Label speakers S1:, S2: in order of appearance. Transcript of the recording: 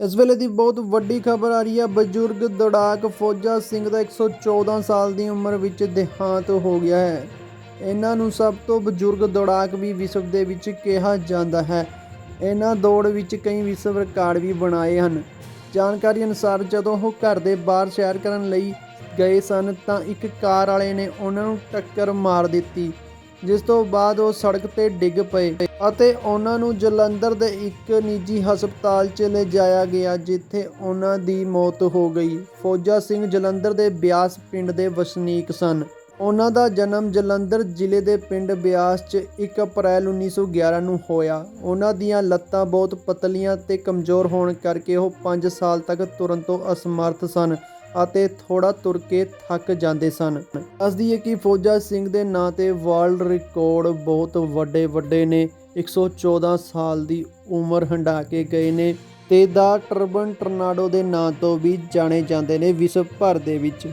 S1: ਇਸ ਵੇਲੇ ਦੀ ਬਹੁਤ ਵੱਡੀ ਖਬਰ ਆ ਰਹੀ ਹੈ ਬਜ਼ੁਰਗ ਦੌੜਾਕ ਫੌਜਾ ਸਿੰਘ ਦਾ 114 ਸਾਲ ਦੀ ਉਮਰ ਵਿੱਚ ਦੇਹਾਂਤ ਹੋ ਗਿਆ ਹੈ। ਇਹਨਾਂ ਨੂੰ ਸਭ ਤੋਂ ਬਜ਼ੁਰਗ ਦੌੜਾਕ ਵੀ ਵਿਸ਼ਵ ਦੇ ਵਿੱਚ ਕਿਹਾ ਜਾਂਦਾ ਹੈ। ਇਹਨਾਂ ਦੌੜ ਵਿੱਚ ਕਈ ਵਿਸ਼ਵ ਰਿਕਾਰਡ ਵੀ ਬਣਾਏ ਹਨ। ਜਾਣਕਾਰੀ ਅਨੁਸਾਰ ਜਦੋਂ ਉਹ ਘਰ ਦੇ ਬਾਹਰ ਸੈਰ ਕਰਨ ਲਈ ਗਏ ਸਨ ਤਾਂ ਇੱਕ ਕਾਰ ਵਾਲੇ ਨੇ ਉਹਨਾਂ ਨੂੰ ਟੱਕਰ ਮਾਰ ਦਿੱਤੀ। ਜਿਸ ਤੋਂ ਬਾਅਦ ਉਹ ਸੜਕ ਤੇ ਡਿੱਗ ਪਏ ਅਤੇ ਉਹਨਾਂ ਨੂੰ ਜਲੰਧਰ ਦੇ ਇੱਕ ਨਿੱਜੀ ਹਸਪਤਾਲ 'ਚ ਲਿਜਾਇਆ ਗਿਆ, ਜਿੱਥੇ ਉਹਨਾਂ ਦੀ ਮੌਤ ਹੋ ਗਈ। ਫੌਜਾ ਸਿੰਘ ਜਲੰਧਰ ਦੇ ਬਿਆਸ ਪਿੰਡ ਦੇ ਵਸਨੀਕ ਸਨ। ਉਹਨਾਂ ਦਾ ਜਨਮ ਜਲੰਧਰ ਜ਼ਿਲ੍ਹੇ ਦੇ ਪਿੰਡ ਬਿਆਸ 'ਚ 1 ਅਪ੍ਰੈਲ 1911 ਨੂੰ ਹੋਇਆ। ਉਹਨਾਂ ਦੀਆਂ ਲੱਤਾਂ ਬਹੁਤ ਪਤਲੀਆਂ ਤੇ ਕਮਜ਼ੋਰ ਹੋਣ ਕਰਕੇ ਉਹ 5 ਸਾਲ ਤੱਕ ਤੁਰਨ ਤੋਂ ਅਸਮਰਥ ਸਨ। ਅਤੇ ਥੋੜਾ ਤੁਰ ਕੇ ਥੱਕ ਜਾਂਦੇ ਸਨ। ਦੱਸਦੀ ਹੈ ਕਿ ਫੌਜਾ ਸਿੰਘ ਦੇ ਨਾਂ ਤੇ ਵਰਲਡ ਰਿਕਾਰਡ ਬਹੁਤ ਵੱਡੇ ਵੱਡੇ ਨੇ। 114 ਸਾਲ ਦੀ ਉਮਰ ਹੰਢਾ ਕੇ ਗਏ ਨੇ ਤੇ ਦਾ ਟਰਬਨ ਟਰਨਾਡੋ ਦੇ ਨਾਂ ਤੋਂ ਵੀ ਜਾਣੇ ਜਾਂਦੇ ਨੇ ਵਿਸ਼ਵ ਭਰ ਦੇ ਵਿੱਚ।